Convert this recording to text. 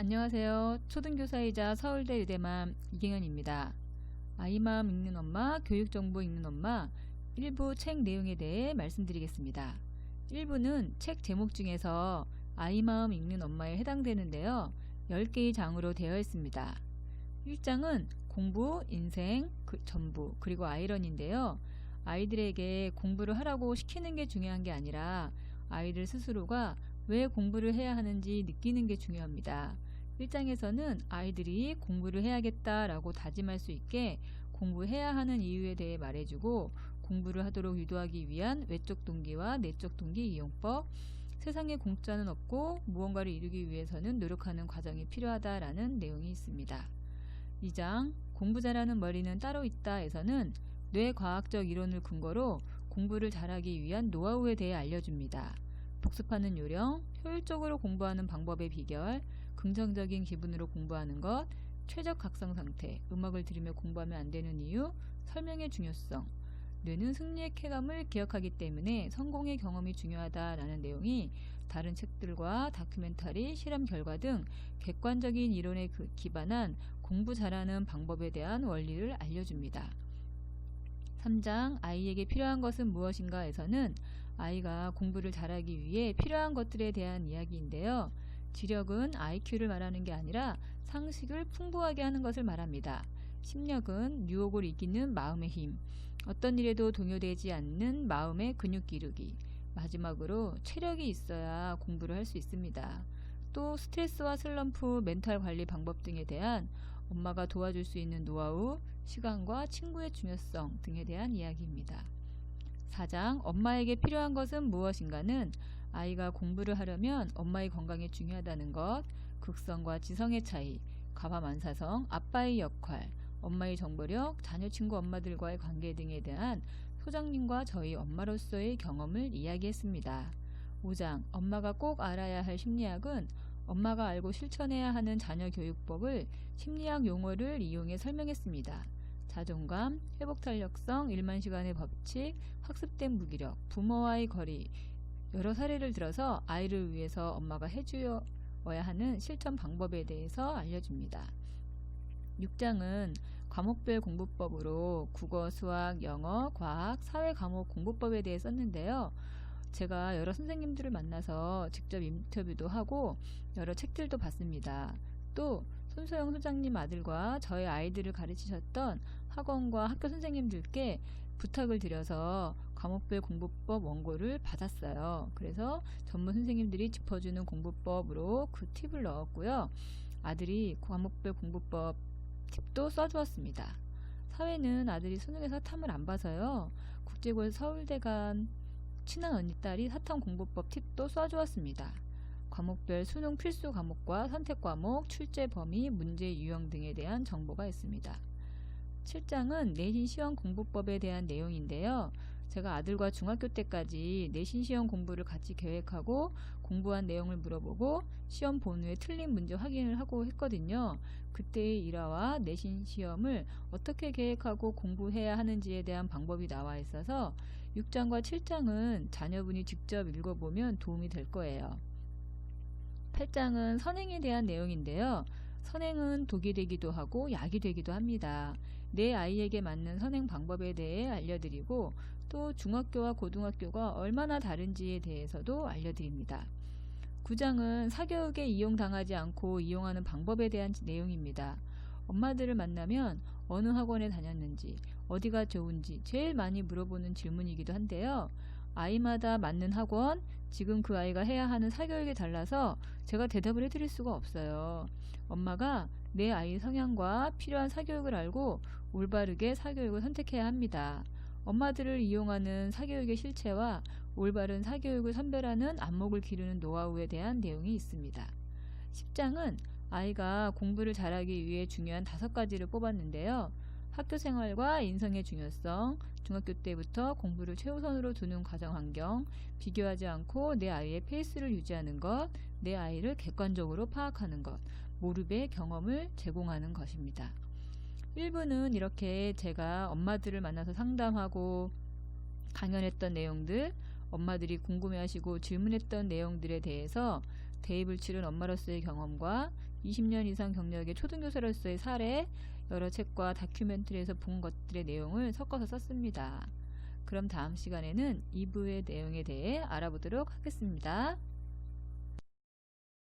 안녕하세요. 초등교사이자 서울대 의대맘 이경현입니다. 아이맘 읽는 엄마, 교육 정보 읽는 엄마 일부 책 내용에 대해 말씀드리겠습니다. 1부는 책 제목 중에서 아이 마음 읽는 엄마에 해당되는데요. 10개의 장으로 되어 있습니다. 1장은 공부, 인생, 그, 전부, 그리고 아이러니인데요. 아이들에게 공부를 하라고 시키는 게 중요한 게 아니라 아이들 스스로가 왜 공부를 해야 하는지 느끼는 게 중요합니다. 1장에서는 아이들이 공부를 해야겠다라고 다짐할 수 있게 공부해야 하는 이유에 대해 말해주고 공부를 하도록 유도하기 위한 외적 동기와 내적 동기 이용법, 세상에 공짜는 없고 무언가를 이루기 위해서는 노력하는 과정이 필요하다라는 내용이 있습니다. 2장 공부 잘하는 머리는 따로 있다에서는 뇌과학적 이론을 근거로 공부를 잘하기 위한 노하우에 대해 알려줍니다. 복습하는 요령, 효율적으로 공부하는 방법의 비결, 긍정적인 기분으로 공부하는 것, 최적 각성 상태, 음악을 들으며 공부하면 안 되는 이유, 설명의 중요성, 뇌는 승리의 쾌감을 기억하기 때문에 성공의 경험이 중요하다라는 내용이 다른 책들과 다큐멘터리, 실험 결과 등 객관적인 이론에 그 기반한 공부 잘하는 방법에 대한 원리를 알려줍니다. 3장 아이에게 필요한 것은 무엇인가에서는 아이가 공부를 잘하기 위해 필요한 것들에 대한 이야기인데요. 지력은 IQ를 말하는 게 아니라 상식을 풍부하게 하는 것을 말합니다. 심력은 유혹을 이기는 마음의 힘, 어떤 일에도 동요되지 않는 마음의 근육 기르기, 마지막으로 체력이 있어야 공부를 할 수 있습니다. 또 스트레스와 슬럼프, 멘탈 관리 방법 등에 대한 엄마가 도와줄 수 있는 노하우, 시간과 친구의 중요성 등에 대한 이야기입니다. 4장 엄마에게 필요한 것은 무엇인가는 아이가 공부를 하려면 엄마의 건강이 중요하다는 것, 극성과 지성의 차이, 가파만사성, 아빠의 역할, 엄마의 정보력, 자녀 친구 엄마들과의 관계 등에 대한 소장님과 저희 엄마로서의 경험을 이야기했습니다. 5장 엄마가 꼭 알아야 할 심리학은 엄마가 알고 실천해야 하는 자녀 교육법을 심리학 용어를 이용해 설명했습니다. 자존감, 회복 탄력성, 1만 시간의 법칙, 학습된 무기력, 부모와의 거리 여러 사례를 들어서 아이를 위해서 엄마가 해주어야 하는 실천 방법에 대해서 알려줍니다. 6장은 과목별 공부법으로 국어, 수학, 영어, 과학, 사회 과목 공부법에 대해 썼는데요. 제가 여러 선생님들을 만나서 직접 인터뷰도 하고 여러 책들도 봤습니다. 또 손소영 소장님 아들과 저의 아이들을 가르치셨던 학원과 학교 선생님들께 부탁을 드려서 과목별 공부법 원고를 받았어요. 그래서 전문 선생님들이 짚어주는 공부법으로 그 팁을 넣었고요. 아들이 과목별 공부법 팁도 써주었습니다. 사회는 아들이 수능에서 탐을 안 봐서요. 국제고에 서울대 간 친한 언니 딸이 사탐 공부법 팁도 써주었습니다. 과목별 수능 필수 과목과 선택 과목, 출제 범위, 문제 유형 등에 대한 정보가 있습니다. 7장은 내신 시험 공부법에 대한 내용인데요. 제가 아들과 중학교 때까지 내신 시험 공부를 같이 계획하고 공부한 내용을 물어보고 시험 본 후에 틀린 문제 확인을 하고 했거든요. 그때의 일화와 내신 시험을 어떻게 계획하고 공부해야 하는지에 대한 방법이 나와 있어서 6장과 7장은 자녀분이 직접 읽어보면 도움이 될 거예요. 8장은 선행에 대한 내용인데요. 선행은 독이 되기도 하고 약이 되기도 합니다. 내 아이에게 맞는 선행 방법에 대해 알려드리고 또 중학교와 고등학교가 얼마나 다른지에 대해서도 알려드립니다. 9장은 사교육에 이용당하지 않고 이용하는 방법에 대한 내용입니다. 엄마들을 만나면 어느 학원에 다녔는지, 어디가 좋은지 제일 많이 물어보는 질문이기도 한데요. 아이마다 맞는 학원, 지금 그 아이가 해야 하는 사교육이 달라서 제가 대답을 해드릴 수가 없어요. 엄마가 내 아이 성향과 필요한 사교육을 알고 올바르게 사교육을 선택해야 합니다. 엄마들을 이용하는 사교육의 실체와 올바른 사교육을 선별하는 안목을 기르는 노하우에 대한 내용이 있습니다. 10장은 아이가 공부를 잘하기 위해 중요한 다섯 가지를 뽑았는데요. 학교 생활과 인성의 중요성, 중학교 때부터 공부를 최우선으로 두는 가정 환경, 비교하지 않고 내 아이의 페이스를 유지하는 것, 내 아이를 객관적으로 파악하는 것, 모르의 경험을 제공하는 것입니다. 1부는 이렇게 제가 엄마들을 만나서 상담하고 강연했던 내용들, 엄마들이 궁금해하시고 질문했던 내용들에 대해서 대입을 치른 엄마로서의 경험과 20년 이상 경력의 초등교사로서의 사례, 여러 책과 다큐멘터리에서 본 것들의 내용을 섞어서 썼습니다. 그럼 다음 시간에는 2부의 내용에 대해 알아보도록 하겠습니다.